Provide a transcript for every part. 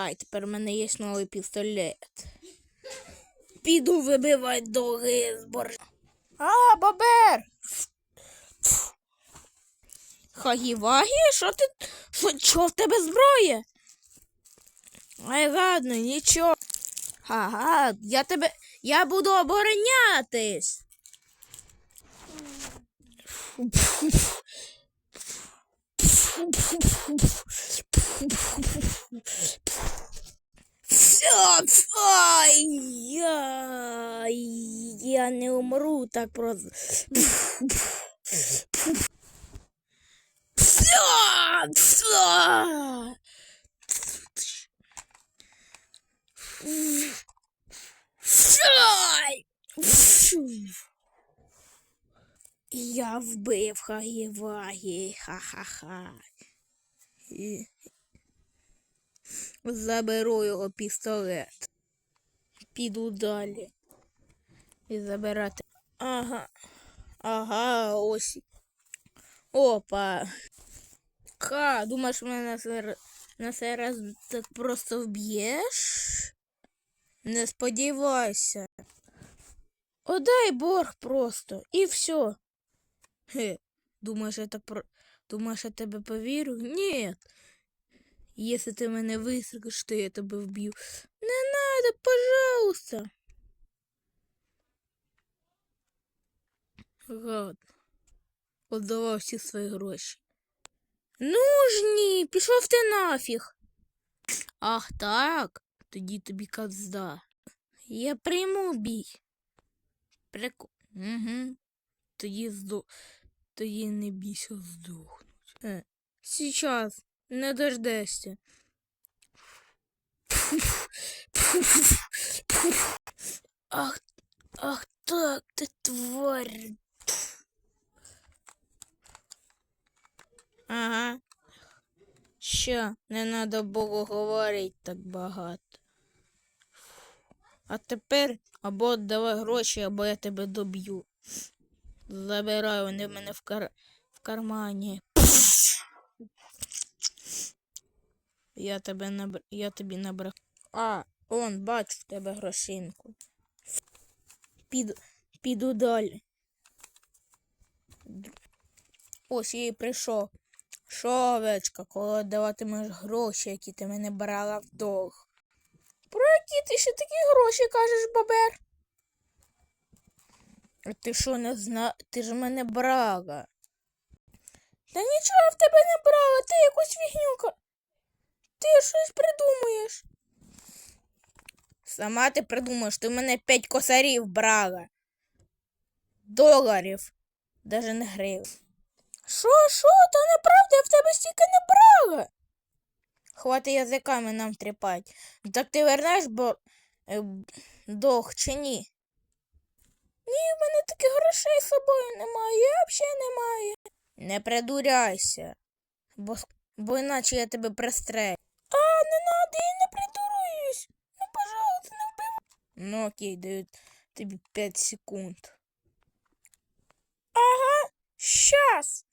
Ай, тепер в мене є новий пістолет. Піду вибивати доги з боржа. А, бабер! Хагівагі? Що ти? Що, що в тебе зброя? Ай, ладно, нічого. Ага, я тебе. Я буду оборонятись. Ай, я, я не умру так просто. Я вбив Хагівагі, ха-ха-ха. Заберу його пістолет. Піду далі. І забирати. Ага. Ага, ось. Опа. Ха, думаєш, мене на цей раз так просто вб'єш? Не сподівайся. Одай борг просто, і все. Хе, думаєш, я так про... Думаєш, я тебе повірю? Ні. Если ты мене висрикаєш, то я тебе вб'ю. Не надо, пожалуйста. Ладно. Отдавав всі свої гроші. Ну ж ні, пішов ти нафіг. Ах так, тоді тобі казда. Я прийму бій. Прикол. Угу. Тоді здох. Тоді не бійся здохнуть. Е, сейчас. Не дождешся. Ах, ах так, ти тварь. Ага. Що, не надо було говорити так багато. А тепер або давай гроші, або я тебе доб'ю. Забирай вони в мене в, кар... в кармані. Я тебе набр... Я тобі набрав. А, он, бачу в тебе грошинку. Піду, піду далі. Ось я і прийшов. Що, овечка, коли даватимеш гроші, які ти мене брала в долг? Про які ти ще такі гроші кажеш, бабер? А ти що не зна... Ти ж мене брала. Та нічого в тебе не брала, ти якусь фігню. Ти щось придумуєш. Сама ти придумаєш, ти в мене п'ять косарів брала. Доларів. Даже не гривень. Що, що? Та неправда, я в тебе стільки не брала. Хвати язиками нам тріпать. Так ти вернеш бо... е, долг чи ні? Ні, в мене таких грошей з собою немає, я взагалі немає. Не придуряйся, бо, бо іначе я тебе пристрелю. А, не придурююсь. Ну, пожалуйста, не вбивай. Ну окей, даю тобі 5 секунд. Ага, щас.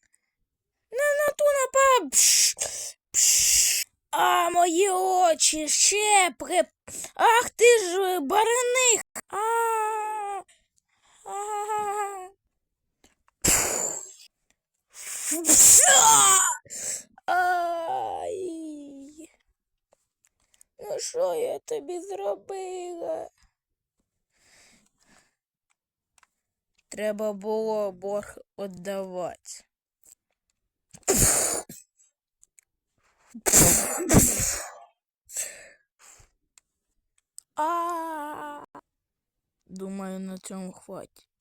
Не на ту напав. А, мої очі, щепки. Ах ти ж е, бараних. А, а. Ай. Ну що я тобі зробила? Треба було борг віддавати. Думаю, на цьому хватить.